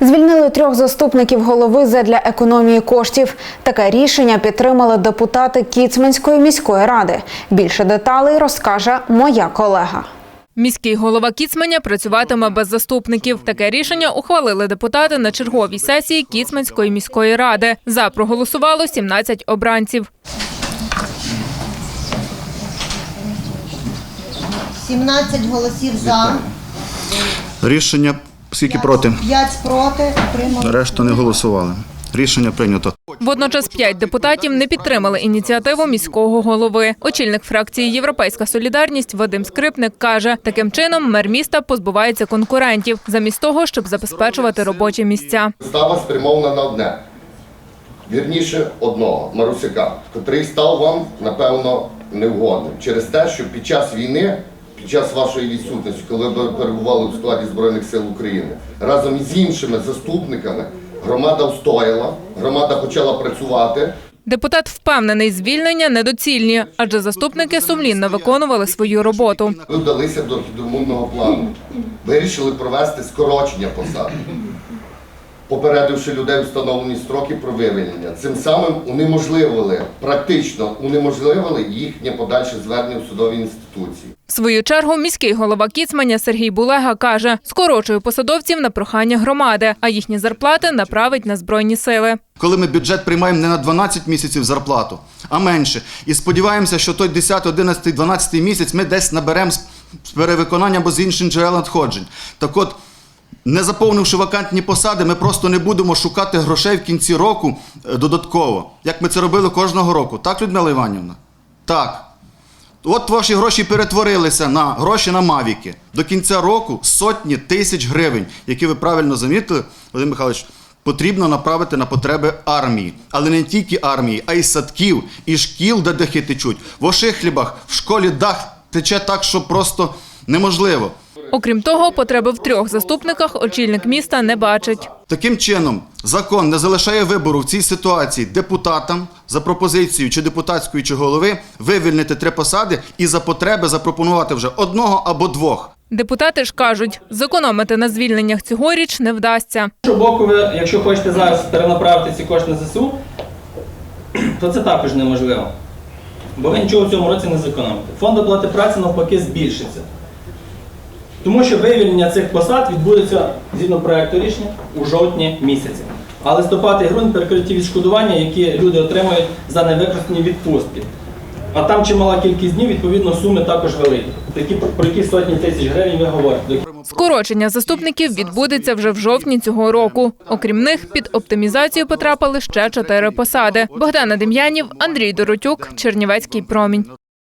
Звільнили трьох заступників голови задля економії коштів. Таке рішення підтримали депутати Кіцманської міської ради. Більше деталей розкаже моя колега. Міський голова Кіцманя працюватиме без заступників. Таке рішення ухвалили депутати на черговій сесії Кіцманської міської ради. За проголосувало 17 обранців. 17 голосів за, Рішення скільки проти? 5 проти, отримали. Решта не голосували. Рішення прийнято. Водночас п'ять депутатів не підтримали ініціативу міського голови. Очільник фракції Європейська солідарність Вадим Скрипник каже, таким чином мер міста позбувається конкурентів, замість того, щоб забезпечувати робочі місця. Става спрямована на одне. Вірніше одного Марусяка, котрий став вам, напевно, невгодним через те, що під час війни, під час вашої відсутності, коли ви перебували в складі Збройних сил України, разом із іншими заступниками громада встояла, громада почала працювати. Депутат впевнений, звільнення недоцільні, адже заступники сумлінно виконували свою роботу. Ви вдалися до хідомунного плану. Вирішили провести скорочення посад, попередивши людей встановлені строки про вивільнення. Цим самим унеможливили, практично унеможливили їхнє подальше звернення в судові інституції. В свою чергу міський голова Кіцманя Сергій Булега каже, скорочує посадовців на прохання громади, а їхні зарплати направить на збройні сили. Коли ми бюджет приймаємо не на 12 місяців зарплату, а менше. І сподіваємося, що той 10, 11, 12 місяць ми десь наберемо з перевиконання або з інших джерел надходжень. Так от, не заповнивши вакантні посади, ми просто не будемо шукати грошей в кінці року е, додатково, як ми це робили кожного року. Так, Людмила Іванівна? Так. От ваші гроші перетворилися на гроші на мавіки. До кінця року сотні тисяч гривень, які ви правильно замітили, Володимир Михайлович, потрібно направити на потреби армії. Але не тільки армії, а й садків, і шкіл, де дахи течуть. В Ошихлібах в школі дах тече так, що просто неможливо. Окрім того, потреби в трьох заступниках очільник міста не бачить. Таким чином, закон не залишає вибору в цій ситуації депутатам за пропозицією чи депутатської чи голови вивільнити три посади і за потреби запропонувати вже одного або двох. Депутати ж кажуть, зекономити на звільненнях цьогоріч не вдасться. З іншого боку, ви, якщо хочете зараз перенаправити ці кошти на ЗСУ, то це також неможливо. Бо ви нічого в цьому році не зекономите. Фонд оплати праці навпаки збільшиться. Тому що вивільнення цих посад відбудеться згідно проекту рішення у жовтні місяці. А листопад і грудень перекриті відшкодування, які люди отримують за невикористані відпустки. А там чимала кількість днів, відповідно, суми також великі. Такі про які сотні тисяч гривень ви говорите. Скорочення заступників відбудеться вже в жовтні цього року. Окрім них, під оптимізацію потрапили ще чотири посади. Богдана Дем'янів, Андрій Доротюк, Чернівецький промінь.